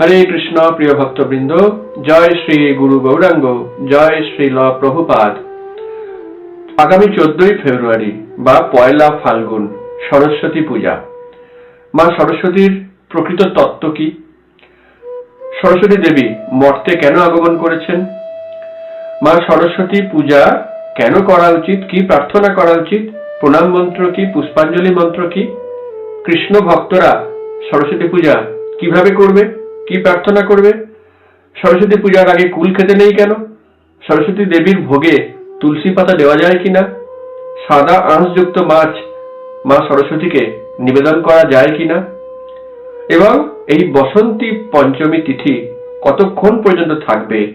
হরে কৃষ্ণ প্রিয় ভক্তবৃন্দ, জয় শ্রী গুরু গৌরাঙ্গ, জয় শ্রীল প্রভুপাদ। আগামী চোদ্দই ফেব্রুয়ারি বা পয়লা ফাল্গুন, সরস্বতী পূজা। মা সরস্বতীর প্রকৃত তত্ত্ব কি? সরস্বতী দেবী মর্তে কেন আগমন করেছেন? মা সরস্বতী পূজা কেন করা উচিত? কি প্রার্থনা করা উচিত? প্রণাম মন্ত্র কি? পুষ্পাঞ্জলি মন্ত্র কি? কৃষ্ণ ভক্তরা সরস্বতী পূজা কীভাবে করবে? কি প্রার্থনা করবে? সরস্বতী পূজার আগে কুল খেতে নেই কেন? সরস্বতী দেবীর ভোগে তুলসী পাতা দেওয়া যায় কিনা? সাদা আঁশযুক্ত মাছ মা সরস্বতীকে নিবেদন করা যায় কিনা? এবং এই বসন্তী পঞ্চমী তিথি কতক্ষণ পর্যন্ত থাকবে?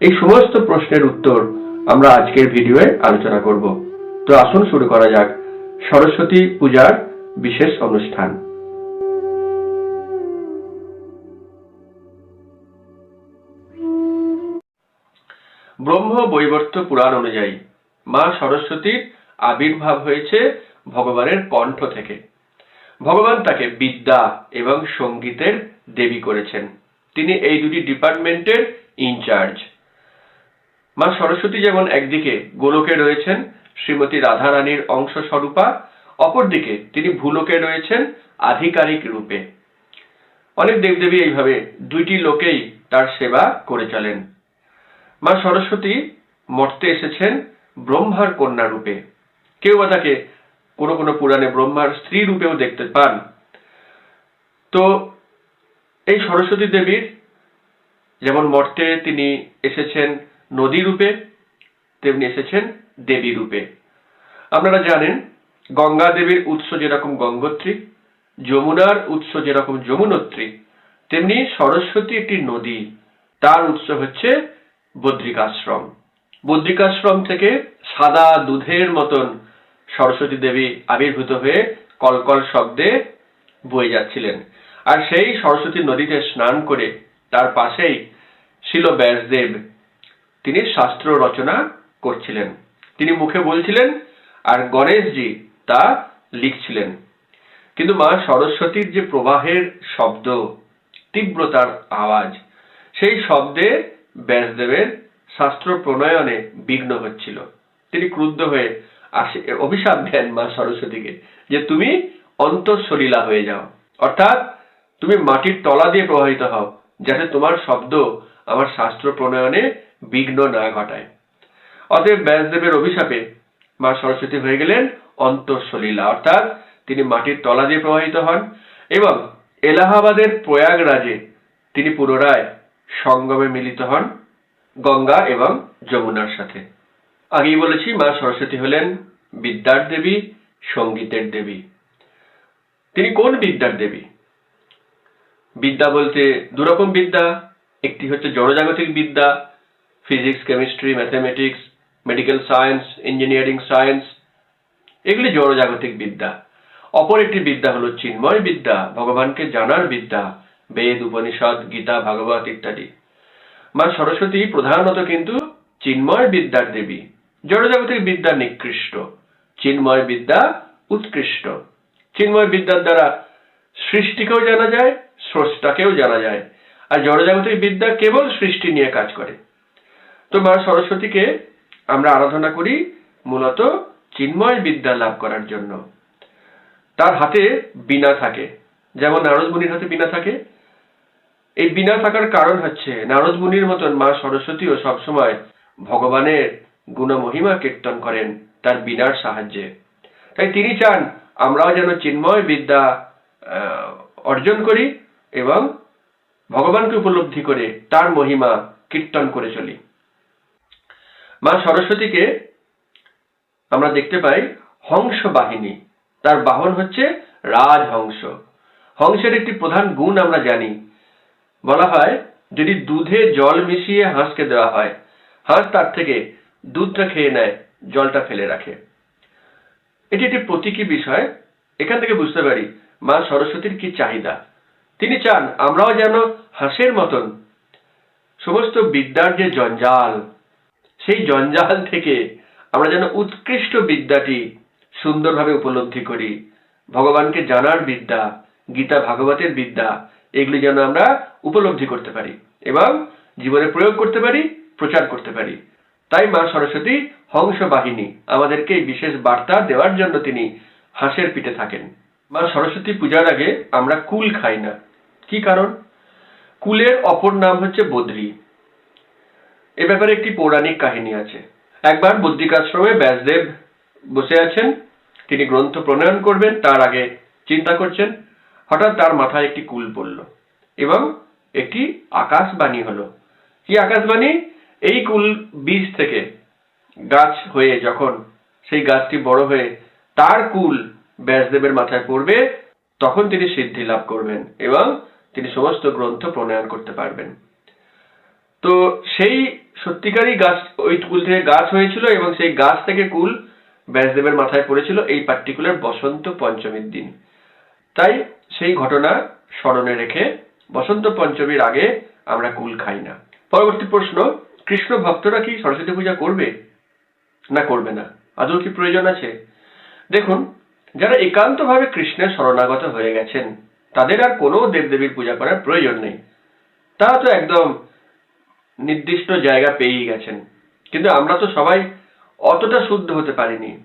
এই সমস্ত প্রশ্নের উত্তর আমরা আজকের ভিডিওয়ে আলোচনা করব। তো আসুন শুরু করা যাক সরস্বতী পূজার বিশেষ অনুষ্ঠান। ব্রহ্ম বৈবর্ত পুরাণ অনুযায়ী। মা সরস্বতীর আবির্ভাব হয়েছে ভগবানের কণ্ঠ থেকে। ভগবান তাকে বিদ্যা এবং সঙ্গীতের দেবী করেছেন। তিনি এই দুটি ডিপার্টমেন্টের ইনচার্জ। মা সরস্বতী যেমন একদিকে গোলকে রয়েছেন শ্রীমতী রাধারানীর অংশ স্বরূপা অপরদিকে তিনি ভূলোকে রয়েছেন আধিকারিক রূপে। অনেক দেবদেবী এইভাবে দুইটি লোকেই তার সেবা করে চলেন। মা সরস্বতী মর্তে এসেছেন ব্রহ্মার কন্যা রূপে। কেউ বা তাকে কোনো কোনো পুরাণে ব্রহ্মার স্ত্রী রূপেও দেখতে পান। তো এই সরস্বতী দেবীর যেমন মর্তে তিনি এসেছেন নদী রূপে, তেমনি এসেছেন দেবী রূপে। আপনারা জানেন, গঙ্গা দেবীর উৎস যেরকম গঙ্গোত্রী, যমুনার উৎস যেরকম যমুনোত্রী, তেমনি সরস্বতী একটি নদী। তার উৎস হচ্ছে বদ্রিকাশ্রম। বদ্রিকাশ্রম থেকে সাদা দুধের মতন সরস্বতী দেবী আবির্ভূত হয়ে কলকল শব্দে বয়ে যাচ্ছিলেন। আর সেই সরস্বতী নদীতে স্নান করে তার পাশেই ছিল ব্যাসদেব তিনি শাস্ত্র রচনা করছিলেন। তিনি মুখে বলছিলেন, আর গণেশজি তা লিখছিলেন। কিন্তু মা সরস্বতীর যে প্রবাহের শব্দ, তীব্রতার আওয়াজ, সেই শব্দে ব্যাসদেবের শাস্ত্র প্রণয়নে বিঘ্ন হচ্ছিল। তিনি ক্রুদ্ধ হয়ে আসে অভিশাপ দেন মা সরস্বতীকে যে তুমি অন্তঃসলীলা হয়ে যাও। অর্থাৎ তুমি মাটির তলা দিয়ে প্রবাহিত হও, যাতে তোমার শব্দ আমার শাস্ত্র প্রণয়নে বিঘ্ন না ঘটায়। অতএব ব্যাসদেবের অভিশাপে মা সরস্বতী হয়ে গেলেন অন্তঃসলীলা। অর্থাৎ তিনি মাটির তলা দিয়ে প্রবাহিত হন এবং এলাহাবাদের প্রয়াগরাজে তিনি পুনরায় সঙ্গমে মিলিত হন গঙ্গা এবং যমুনার সাথে। আগেই বলেছি, মা সরস্বতী হলেন বিদ্যার দেবী, সঙ্গীতের দেবী। তিনি কোন বিদ্যার দেবী? বিদ্যা বলতে দুরকম বিদ্যা, একটি হচ্ছে জড়জাগতিক বিদ্যা physics chemistry mathematics medical science engineering science এগুলি জড়জাগতিক বিদ্যা। অপর একটি বিদ্যা হলো চিন্ময় বিদ্যা, ভগবানকে জানার বিদ্যা। বেদ, উপনিষদ, গীতা, ভাগবত ইত্যাদি। মা সরস্বতী প্রধানত কিন্তু চিন্ময় বিদ্যার দেবী। জড়জাগতিক বিদ্যা নিকৃষ্ট, চিন্ময় বিদ্যা উৎকৃষ্ট। চিন্ময় বিদ্যার দ্বারা সৃষ্টিকেও জানা যায়, স্রষ্টাকেও জানা যায়। আর জড়জাগতিক বিদ্যা কেবল সৃষ্টি নিয়ে কাজ করে। তো মা সরস্বতীকে আমরা আরাধনা করি মূলত চিন্ময় বিদ্যা লাভ করার জন্য। তার হাতে বিনা থাকে। যেমন নারদ মুনির হাতে বিনা থাকে এই বিনা থাকার কারণ হচ্ছে নারদ মুনির মতন মা সরস্বতীও সবসময় ভগবানের গুণমহিমা কীর্তন করেন তার বিনার সাহায্যে। তাই তিনি চান আমরাও যেন চিন্ময় বিদ্যা অর্জন করি এবং ভগবানকে উপলব্ধি করে তার মহিমা কীর্তন করে চলি। মা সরস্বতীকে আমরা দেখতে পাই হংস বাহিনী। তার বাহন হচ্ছে রাজহংস। হংসের একটি প্রধান গুণ আমরা জানি বলা হয়, যদি দুধে জল মিশিয়ে হাঁসকে দেওয়া হয়, হাঁস তার থেকে দুধটা খেয়ে নেয়, জলটা ফেলে রাখে। এটি একটি প্রতীকী বিষয়, এখান থেকে বুঝতে পারি মা সরস্বতীর কি চাহিদা। তিনি চান, আমরাও যেন হাঁসের মতন সমস্ত বিদ্যার যে জঞ্জাল, সেই জঞ্জাল থেকে আমরা যেন উৎকৃষ্ট বিদ্যাটি সুন্দরভাবে উপলব্ধি করি। ভগবানকে জানার বিদ্যা, গীতা ভাগবতের বিদ্যা এগুলি যেন আমরা উপলব্ধি করতে পারি এবং জীবনে প্রয়োগ করতে পারি, প্রচার করতে পারি। তাই মা সরস্বতী হংস বাহিনী আমাদেরকে এই বিশেষ বার্তা দেওয়ার জন্য তিনি হাঁসের পিঠে থাকেন। মা সরস্বতী পূজার আগে আমরা কুল খাই না। কি কারণ? কুলের অপর নাম হচ্ছে বদ্রী। এ ব্যাপারে একটি পৌরাণিক কাহিনী আছে। একবার বদ্রিকাশ্রমে ব্যাসদেব বসে আছেন। তিনি গ্রন্থ প্রণয়ন করবেন, তার আগে চিন্তা করছেন। হঠাৎ তার মাথায় একটি কুল পড়ল এবং একটি আকাশবাণী হলো। কি আকাশবাণী? এই কুল বীজ থেকে গাছ হয়ে যখন সেই গাছটি বড় হয়ে তার কুল ব্যাসদেবের মাথায় পড়বে, তখন তিনি সিদ্ধি লাভ করবেন এবং তিনি সমস্ত গ্রন্থ প্রণয়ন করতে পারবেন। তো সেই সত্যিকারই গাছ, ওই কুল থেকে গাছ হয়েছিল এবং সেই গাছ থেকে কুল ব্যাসদেবের মাথায় পড়েছিল এই পার্টিকুলার বসন্ত পঞ্চমীর দিন। তাই সেই ঘটনা স্মরণে রেখে বসন্ত পঞ্চমীর আগে আমরা কুল খাই না। পরবর্তী প্রশ্ন, কৃষ্ণ ভক্তরা কি সরস্বতী পূজা করবে? না করবে না। আদৌ কি প্রয়োজন আছে? দেখুন, যারা একান্তভাবে কৃষ্ণের শরণাগত হয়ে গেছেন, তাদের আর কোনো দেবদেবীর পূজা করার প্রয়োজন নেই। তারা তো একদম নির্দিষ্ট জায়গা পেয়েই গেছেন। কিন্তু আমরা তো সবাই অতটা শুদ্ধ হতে পারিনি।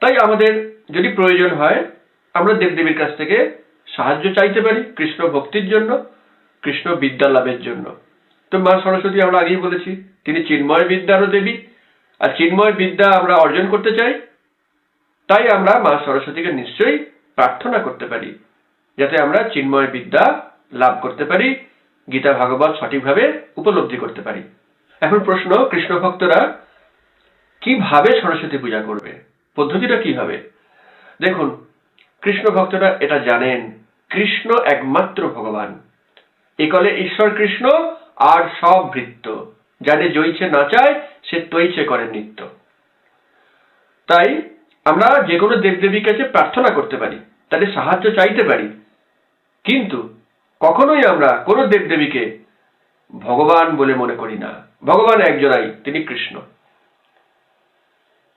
তাই আমাদের যদি প্রয়োজন হয় আমরা দেবদেবীর কাছ থেকে সাহায্য চাইতে পারি কৃষ্ণ ভক্তির জন্য, কৃষ্ণ বিদ্যা লাভের জন্য। তো মা সরস্বতী, আমরা আগেই বলেছি, তিনি চিন্ময় বিদ্যারও দেবী। আর চিন্ময় বিদ্যা আমরা অর্জন করতে চাই, তাই আমরা মা সরস্বতীকে নিশ্চয়ই প্রার্থনা করতে পারি, যাতে আমরা চিন্ময় বিদ্যা লাভ করতে পারি, গীতা ভাগবত সঠিকভাবে উপলব্ধি করতে পারি। এখন প্রশ্ন, কৃষ্ণ ভক্তরা কীভাবে সরস্বতী পূজা করবে? পদ্ধতিটা কি হবে দেখুন কৃষ্ণ ভক্তরা এটা জানেন। কৃষ্ণ একমাত্র ভগবান। একলে ঈশ্বর কৃষ্ণ আর সব ভৃত্য যাদের জয়ছে নাচায় সে তৈছে করে নিত্য। তাই আমরা যে কোনো দেবদেবীর কাছে প্রার্থনা করতে পারি, তাদের সাহায্য চাইতে পারি। কিন্তু কখনোই আমরা কোনো দেবদেবীকে ভগবান বলে মনে করি না। ভগবান একজনাই, তিনি কৃষ্ণ।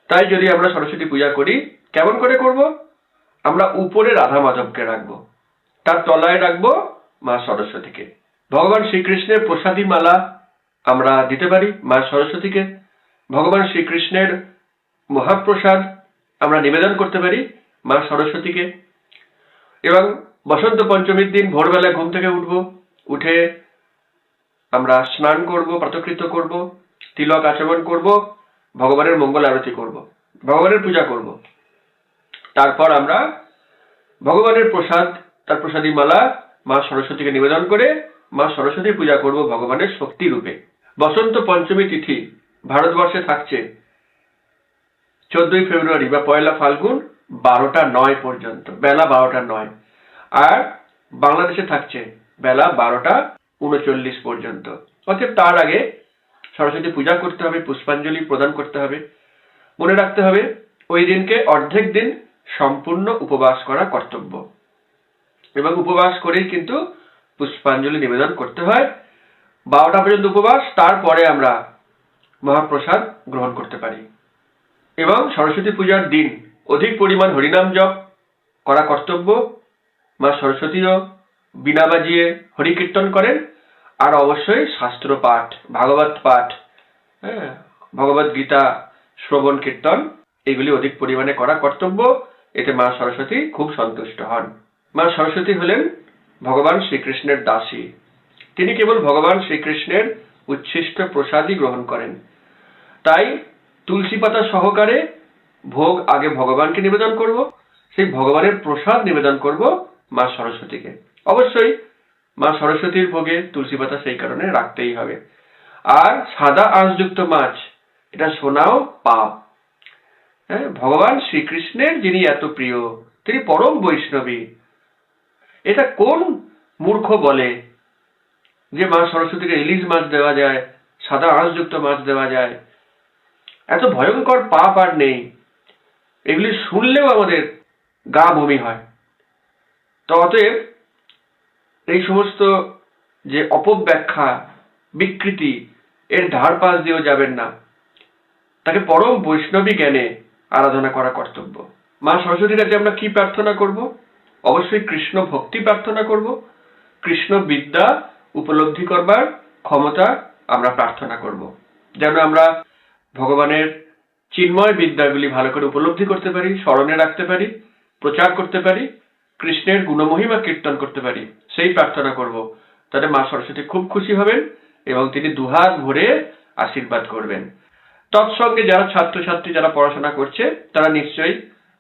তাই যদি আমরা সরস্বতী পূজা করি, কেমন করে করব? আমরা উপরে রাধা মাধবকে রাখব। তার তলায় রাখব মা সরস্বতীকে। ভগবান শ্রীকৃষ্ণের প্রসাদী মালা আমরা দিতে পারি মা সরস্বতীকে। ভগবান শ্রীকৃষ্ণের মহাপ্রসাদ আমরা নিবেদন করতে পারি মা সরস্বতীকে। এবং বসন্ত পঞ্চমীর দিন ভোরবেলা ঘুম থেকে উঠব। উঠে আমরা স্নান করব প্রাতকৃত করব, তিলক আচরণ করব, ভগবানের মঙ্গল আরতি করব, ভগবানের পূজা করব। তারপর আমরা ভগবানের প্রসাদ, তার প্রসাদী মালা, মা সরস্বতীকে নিবেদন করে মা সরস্বতীর পূজা করব ভগবানের শক্তি রূপে। বসন্ত পঞ্চমী তিথি ভারতবর্ষে থাকছে চোদ্দই ফেব্রুয়ারি বা পয়লা ফাল্গুন বারোটা নয় পর্যন্ত, বেলা বারোটা নয়। আর বাংলাদেশে থাকছে বেলা বারোটা উনচল্লিশ পর্যন্ত। অর্থাৎ তার আগে সরস্বতী পূজা করতে হবে, পুষ্পাঞ্জলি প্রদান করতে হবে। মনে রাখতে হবে, ওই দিনকে অর্ধেক দিন সম্পূর্ণ উপবাস করা কর্তব্য। এবং উপবাস করেই কিন্তু পুষ্পাঞ্জলি নিবেদন করতে হয়। বারোটা পর্যন্ত উপবাস, তারপরে আমরা মহাপ্রসাদ গ্রহণ করতে পারি। এবং সরস্বতী পূজার দিন অধিক পরিমাণ হরিনাম জপ করা কর্তব্য। মা সরস্বতীও বিনা বাজিয়ে হরি কীর্তন করেন। আর অবশ্যই শাস্ত্র পাঠ, ভাগবত পাঠ হ্যাঁ ভগবত গীতা শ্রবণ কীর্তন, এগুলি অধিক পরিমাণে করা কর্তব্য। এতে মা সরস্বতী খুব সন্তুষ্ট হন। মা সরস্বতী হলেন ভগবান শ্রীকৃষ্ণের দাসী। তিনি কেবল ভগবান শ্রীকৃষ্ণের উচ্ছিষ্ট প্রসাদই গ্রহণ করেন। তাই তুলসী পাতা সহকারে ভোগ আগে ভগবানকে নিবেদন করব, সেই ভগবানের প্রসাদ নিবেদন করব মা সরস্বতীকে। অবশ্যই মা সরস্বতীর ভোগে তুলসী পাতা সেই কারণে রাখতেই হবে। আর সাদা আঁশযুক্ত মাছ, এটা শোনাও পাপ। হ্যাঁ ভগবান শ্রীকৃষ্ণের যিনি এত প্রিয়, তিনি পরম বৈষ্ণবী। এটা কোন মূর্খ বলে যে মা সরস্বতীকে ইলিশ মাছ দেওয়া যায়, সাদা আঁশযুক্ত মাছ দেওয়া যায়? এত ভয়ঙ্কর পাপ আর নেই। এগুলি শুনলেও আমাদের গা বমি হয়। তো অতএব এই সমস্ত যে অপব্যাখ্যা, বিকৃতি, এর ধার পাশ দিয়েও যাবেন না। তাকে পরম বৈষ্ণবী জ্ঞানে আরাধনা করা কর্তব্য। মা সরস্বতীর কাছে আমরা কি প্রার্থনা করব? অবশ্যই কৃষ্ণ ভক্তি প্রার্থনা করব। কৃষ্ণ বিদ্যা উপলব্ধি করবার ক্ষমতা আমরা প্রার্থনা করব। যেন আমরা ভগবানের চিন্ময় বিদ্যাগুলি ভালো করে উপলব্ধি করতে পারি, স্মরণে রাখতে পারি, প্রচার করতে পারি, কৃষ্ণের গুণমহিমা কীর্তন করতে পারি, সেই প্রার্থনা করব। তাহলে মা সরস্বতী খুব খুশি হবেন এবং তিনি দুহাত ভরে আশীর্বাদ করবেন। তৎসঙ্গে যারা ছাত্রছাত্রী যারা পড়াশোনা করছে, তারা নিশ্চয়ই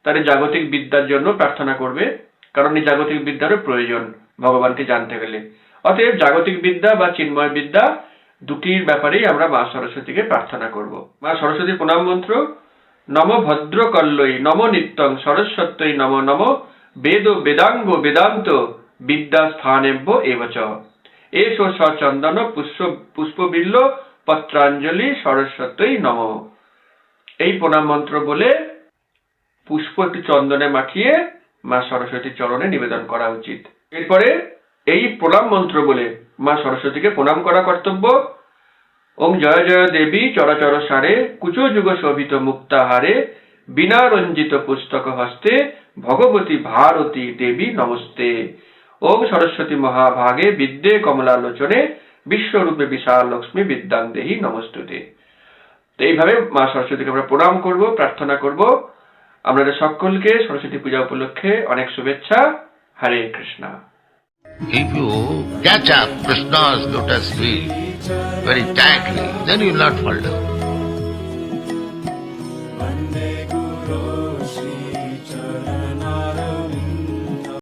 তাদের জাগতিক বিদ্যার জন্য প্রার্থনা করবে, কারণ এই জাগতিক বিদ্যারও প্রয়োজন ভগবানকে জানতে গেলে। অতএব জাগতিক বিদ্যা বা চিন্ময় বিদ্যা দুটির ব্যাপারেই আমরা মা সরস্বতীকে প্রার্থনা করব। মা সরস্বতীর প্রণাম মন্ত্র, নম ভদ্র কল্লই নম নিত্যং সরস্বত্যই নম নম, বেদ বেদাঙ্গ বেদান্ত বিদ্যা স্থানেভ্য এবচ। এস সচন্দন পুষ্প পুষ্পবিল্ল পত্রাঞ্জলি সরস্বতী নম। এই প্রণাম মন্ত্র বলে পুষ্প একটু চন্দনে মাখিয়ে মা সরস্বতীর চরণে নিবেদন করা উচিত। এরপরে এই প্রণাম মন্ত্র বলে মা সরস্বতীকে প্রণাম করা কর্তব্য। ওং জয় জয় দেবী চরাচর সারে কুচ যুগ শোভিত মুক্তাহারে বিনা রঞ্জিত পুস্তক হস্তে ভগবতী ভারতী দেবী নমস্তে। ওং সরস্বতী মহাভাগে বিদ্যে কমলালোচনে বিশ্বরূপে বিশাল লক্ষ্মী বিদ্যান দেহি নমস্তুতে তো। এইভাবে মা সরস্বতীকে আমরা প্রণাম করব প্রার্থনা করব। আপনাদের সকলকে সরস্বতী পূজা উপলক্ষে অনেক শুভেচ্ছা। হরে Krishna. If you catch up Krishna's lotus feet very tightly, then you will not fall down.